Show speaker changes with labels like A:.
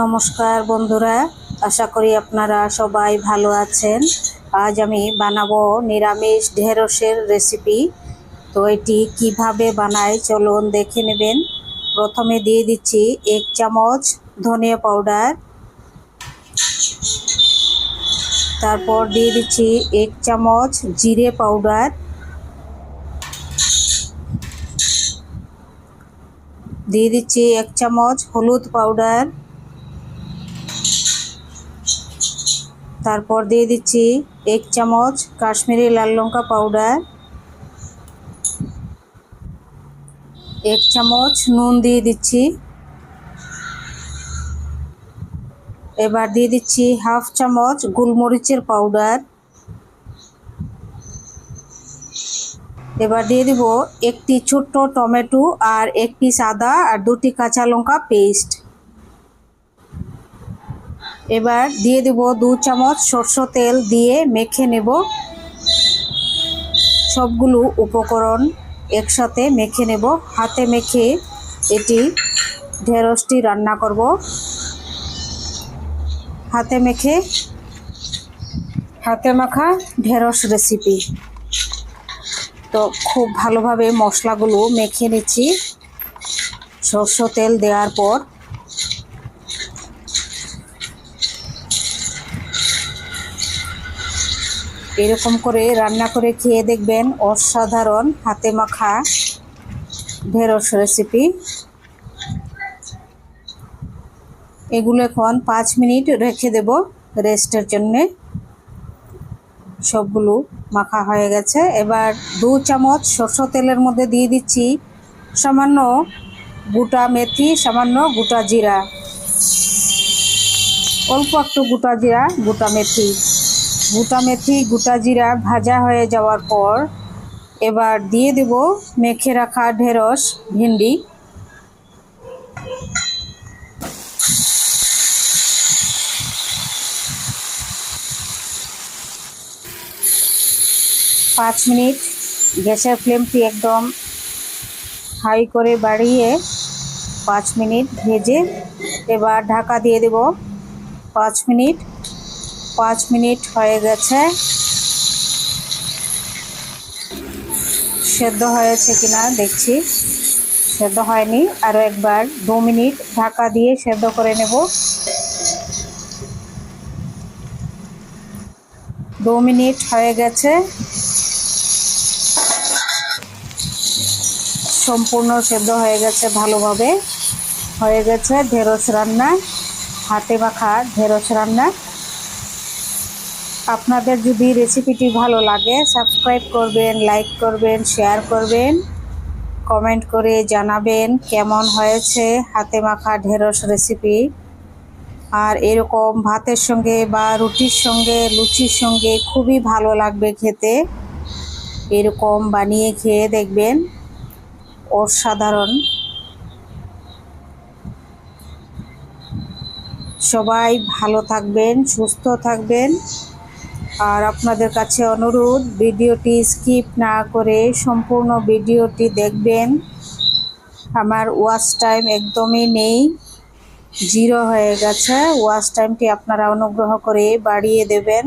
A: নমস্কার বন্ধুরা, আশা করি আপনারা সবাই ভালো আছেন। আজ আমি বানাবো নিরামিষ ঢেঁড়সের রেসিপি তো এটি কীভাবে বানাই চলুন দেখে নেবেন। প্রথমে দিয়ে দিচ্ছি এক চামচ ধনিয়া পাউডার। তারপর দিয়ে দিচ্ছি এক চামচ জিরে পাউডার। দিয়ে দিচ্ছি এক চামচ হলুদ পাউডার। তারপর দিয়ে দিচ্ছি এক চামচ কাশ্মীরি লাল লঙ্কা পাউডার এক চামচ নুন দিয়ে দিচ্ছি। এবার দিয়ে দিচ্ছি হাফ চামচ গোলমরিচের পাউডার এবার দিয়ে দিব একটি ছোট্ট টমেটো আর এক পিস আদা আর দুটি কাঁচা লঙ্কা পেস্ট এবার দিয়ে দেব দু চামচ সরষ তেল দিয়ে মেখে নেব। সবগুলো উপকরণ একসাথে মেখে নেব। হাতে মেখে এটি ঢেঁড়সটি রান্না করব। হাতে মেখে হাতে মাখা ঢেঁড়স রেসিপি তো খুব ভালোভাবে মশলাগুলো মেখে নিচ্ছি। সরষ তেল দেওয়ার পর এরকম করে রান্না করে খেয়ে দেখবেন অসাধারণ হাতে মাখা ঢেঁড়স রেসিপি এগুলো এখন পাঁচ মিনিট রেখে দেব রেস্টের জন্যে। সবগুলো মাখা হয়ে গেছে। এবার দু চামচ সরষ তেলের মধ্যে দিয়ে দিচ্ছি সামান্য গোটা মেথি, সামান্য গোটা জিরা। অল্প একটু গোটা জিরা, গোটা মেথি। গোটা মেথি গোটা জিরা ভাজা হয়ে যাওয়ার পর এবার দিয়ে দেব মেখে রাখা ঢেঁড়স, ভিন্ডি। পাঁচ মিনিট গ্যাসের ফ্লেমটি একদম হাই করে বাড়িয়ে পাঁচ মিনিট ভেজে এবার ঢাকা দিয়ে দেব। পাঁচ মিনিট পাঁচ মিনিট হয়ে গেছে। সেদ্ধ হয়েছে কিনা দেখছি। সেদ্ধ হয়নি। আরও একবার দু মিনিট ঢাকা দিয়ে সেদ্ধ করে নেব। দু মিনিট হয়ে গেছে। সম্পূর্ণ সেদ্ধ হয়ে গেছে ভালোভাবে। হয়ে গেছে ঢেঁড়স রান্না। হাতে মাখা ঢেঁড়স রান্না। আপনাদের যদি রেসিপিটি ভালো লাগে সাবস্ক্রাইব করবেন লাইক করবেন শেয়ার করবেন কমেন্ট করে জানাবেন কেমন হয়েছে হাতে মাখা ঢেঁড়স রেসিপি আর এরকম ভাতের সঙ্গে বা রুটির সঙ্গে, লুচির সঙ্গে খুবই ভালো লাগবে খেতে। এরকম বানিয়ে খেয়ে দেখবেন। অসাধারণ। সবাই ভালো থাকবেন, সুস্থ থাকবেন। আর আপনাদের কাছে অনুরোধ, ভিডিওটি স্কিপ না করে সম্পূর্ণ ভিডিওটি দেখবেন। আমার ওয়াচ টাইম একদমই নেই, জিরো হয়ে গেছে। ওয়াচ টাইমটি আপনারা অনুগ্রহ করে বাড়িয়ে দেবেন।